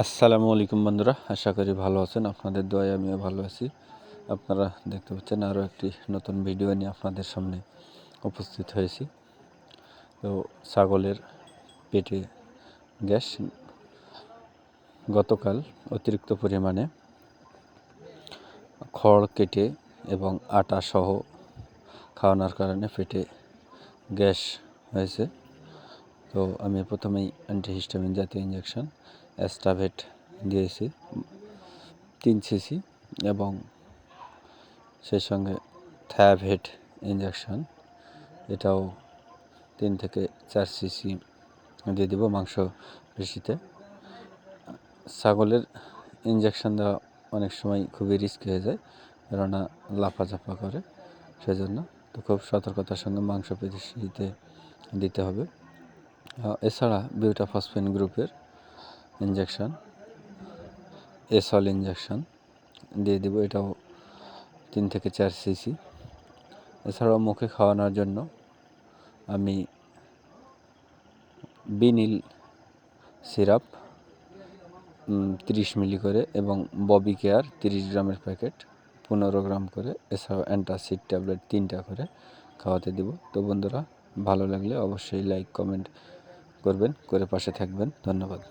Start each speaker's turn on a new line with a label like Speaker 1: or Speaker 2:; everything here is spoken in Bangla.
Speaker 1: আসসালামু আলাইকুম বন্ধুরা, আশা করি ভালো আছেন। আপনাদের দোয়ায় আমিও ভালো আছি। আপনারা দেখতে পাচ্ছেন আরও একটি নতুন ভিডিও নিয়ে আপনাদের সামনে উপস্থিত হয়েছি। তো ছাগলের পেটে গ্যাস গতকাল অতিরিক্ত পরিমাণে খড় কেটে এবং আটা সহ খাওয়ানোর কারণে পেটে গ্যাস হয়েছে। তো আমি প্রথমেই অ্যান্টিহিস্টামিন জাতীয় ইঞ্জেকশন অ্যাস্টাভেট দিয়েছি তিন সিসি এবং সেই সঙ্গে থ্যাভেট ইঞ্জেকশন এটাও তিন থেকে চার সিসি দিয়ে দেবো মাংস পেশিতে। ছাগলের ইঞ্জেকশন দেওয়া অনেক সময় খুবই রিস্ক হয়ে যায়, কেননা লাফাঝাফা করে, সেজন্য তো খুব সতর্কতার সঙ্গে মাংস পেশিতে দিতে হবে। এছাড়া বিউটা বিউটাফসফেন গ্রুপের ইঞ্জেকশান এসল ইঞ্জেকশান দিয়ে দেবো, এটাও তিন থেকে চার সিসি। এছাড়াও মুখে খাওয়ানোর জন্য আমি বিনিল সিরাপ তিরিশ মিলি করে এবং ববি কেয়ার তিরিশ গ্রামের প্যাকেট, পনেরো গ্রাম করে। এছাড়াও অ্যান্টাসিড ট্যাবলেট তিনটা করে খাওয়াতে দেব। তো বন্ধুরা, ভালো লাগলে অবশ্যই লাইক, কমেন্ট করবেন, করে পাশে থাকবেন। ধন্যবাদ।